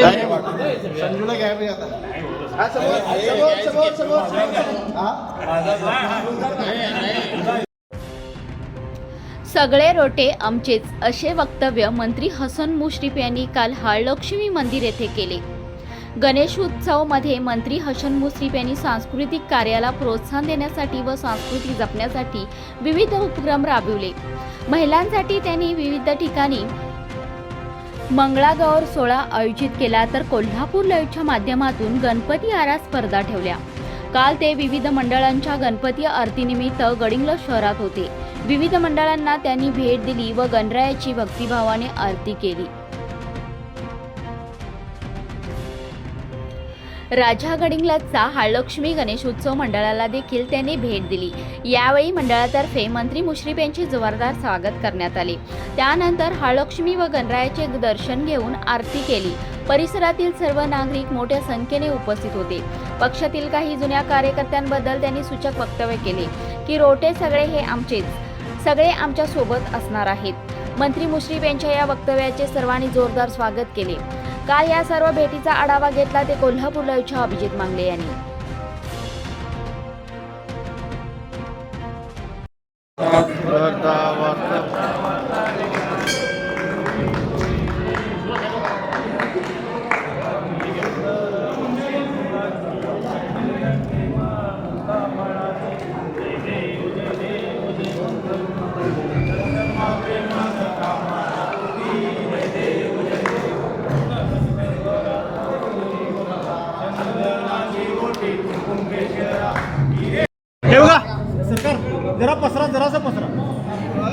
संजूला घ्या आता सगळे रोटे आमचेच असे वक्तव्य मंत्री हसन मुश्रीफ यांनी काल हाळलक्ष्मी मंदिर येथे केले. गणेशोत्सवमध्ये मंत्री हसन मुश्रीफ यांनी सांस्कृतिक कार्याला प्रोत्साहन देण्यासाठी व संस्कृती जपण्यासाठी विविध उपक्रम राबविले. महिलांसाठी त्यांनी विविध ठिकाणी मंगळागौर सोहळा आयोजित केला तर कोल्हापूर लाईव्हच्या माध्यमातून गणपती आरा स्पर्धा ठेवल्या. काल ते विविध मंडळांच्या गणपती आरतीनिमित्त गडिंग्लज शहरात होते. विविध मंडळांना त्यांनी भेट दिली व गणरायाची भक्तिभावाने आरती केली. राजा गडिंग्लजचा हाळलक्ष्मी गणेशोत्सव मंडळाला देखील त्यांनी भेट दिली. यावेळी मंडळातर्फे मंत्री मुश्रीफ यांचे जोरदार स्वागत करण्यात आले. त्यानंतर हाळलक्ष्मी व गणरायाचे दर्शन घेऊन आरती केली. परिसरातील सर्व नागरिक मोठ्या संख्येने उपस्थित होते. पक्षातील काही जुन्या कार्यकर्त्यांबद्दल त्यांनी सूचक वक्तव्य केले की रोटे सगळे हे आमचेच सगळे आमच्यासोबत असणार आहेत. मंत्री मुश्रीफ यांच्या या वक्तव्याचे सर्वांनी जोरदार स्वागत केले. काल या सर्व भेटीचा आढावा घेतला ते कोल्हापूरला इच्छा अभिजित मांगले यांनी. हे बघा. सरकार जरा पसरा जरासा पसरा.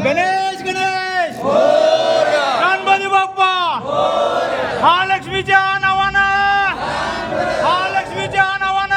गणेश गणेश. गणपती बाप्पा. हा लक्ष्मीच्या नावानं. हा लक्ष्मीच्या नावानं